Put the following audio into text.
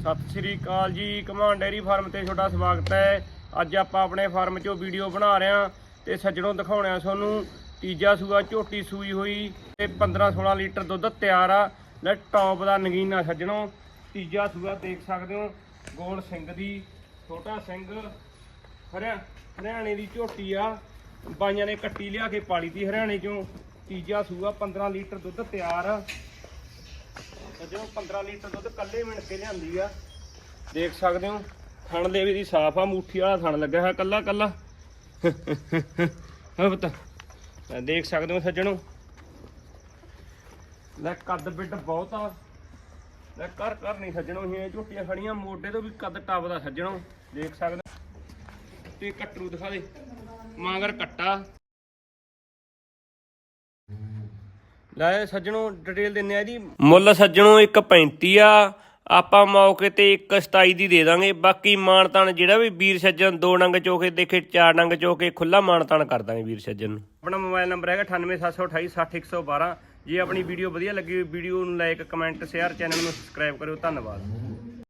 ਸਤਿ ਸ੍ਰੀ ਅਕਾਲ ਜੀ ਕਮਾਨ dairy farm ਤੇ ਤੁਹਾਡਾ ਸਵਾਗਤ ਹੈ। ਅੱਜ ਆਪਾਂ ਆਪਣੇ ਫਾਰਮ 'ਚੋਂ ਵੀਡੀਓ ਬਣਾ ਰਹੇ ਹਾਂ ਤੇ ਸੱਜਣੋਂ ਦਿਖਾਉਣਿਆ ਤੁਹਾਨੂੰ ਤੀਜਾ ਸੂਆ, ਝੋਟੀ ਸੂਈ ਹੋਈ ਤੇ 15-16 ਲੀਟਰ ਦੁੱਧ ਤਿਆਰ ਆ। ਲੈ, ਟੌਪ ਦਾ ਨਗੀਨਾ ਸੱਜਣੋਂ। ਤੀਜਾ ਸੂਆ ਦੇਖ ਸਕਦੇ ਹੋ, ਗੋਲ ਸਿੰਘ ਦੀ, ਛੋਟਾ ਸਿੰਘ, ਹਰਿਆ, ਹਰਿਆਣੇ ਦੀ ਝੋਟੀ ਆ। ਬਾਈਆਂ ਨੇ ਕੱਟੀ ਲਿਆ ਕੇ ਪਾਲੀ ਤੀ ਹਰਿਆਣੇ ਚੋਂ। ਤੀਜਾ ਸੂਆ 15 ਲੀਟਰ ਦੁੱਧ ਤਿਆਰ ਆ। ਸੱਜਣੋਂ 15 ਲੀਟਰ ਦੁੱਧ ਕੱਲੇ ਮਿਣ ਕੇ ਲਿਆਂਦੀ ਆ। ਦੇਖ ਸਕਦੇ ਹੋ, ਥਣ ਦੇ ਵੀ ਦੀ ਸਾਫ਼ ਆ, ਮੂਠੀ ਵਾਲਾ ਥਣ ਲੱਗਾ ਹੈ ਕੱਲਾ ਕੱਲਾ ਹਾਂ ਪਤਾ ਦੇਖ ਸਕਦੇ ਹੋ ਸੱਜਣੋ। ਲੈ ਕੱਦ ਬਿੱਡ ਬਹੁਤ ਆ। ਲੈ ਕਰ ਕਰ ਨਹੀਂ ਸੱਜਣੋ, ਇਹ ਝੋਟੀਆਂ ਖੜੀਆਂ, ਮੋਢੇ ਤੋਂ ਵੀ ਕੱਦ ਟੱਪਦਾ ਸੱਜਣੋ। ਦੇਖ ਸਕਦੇ ਹੋ। ਤੇ ਕੱਟਰੂ ਦਿਖਾ ਦੇ। ਮਾਂਗਰ ਕੱਟਾ। ਲੈ ਸੱਜਣੋ ਡਿਟੇਲ ਦਿੰਨੇ ਆ ਇਹਦੀ ਮੁੱਲ ਸੱਜਣੋ 1.35 ਆ। ਆਪਾਂ ਮੌਕੇ ਤੇ 1.27 ਦੀ ਦੇ ਦਾਂਗੇ। ਬਾਕੀ ਮਾਨਤਾਨ ਜਿਹੜਾ ਵੀ ਵੀਰ ਸੱਜਣ ਦੋ ਡੰਗ ਚੋਕੇ ਦੇਖੇ ਚਾਰ ਡੰਗ ਚੋਕੇ ਖੁੱਲਾ ਮਾਨਤਾਨ ਕਰ ਦਾਂਗੇ ਵੀਰ ਸੱਜਣ ਨੂੰ। ਆਪਣਾ ਮੋਬਾਈਲ ਨੰਬਰ ਹੈਗਾ 98728 60112 ਜੇ ਆਪਣੀ ਵੀਡੀਓ ਵਧੀਆ ਲੱਗੀ ਵੀਡੀਓ ਨੂੰ ਲਾਈਕ ਕਮੈਂਟ ਸ਼ੇਅਰ ਚੈਨਲ ਨੂੰ ਸਬਸਕ੍ਰਾਈਬ ਕਰਿਓ। ਧੰਨਵਾਦ।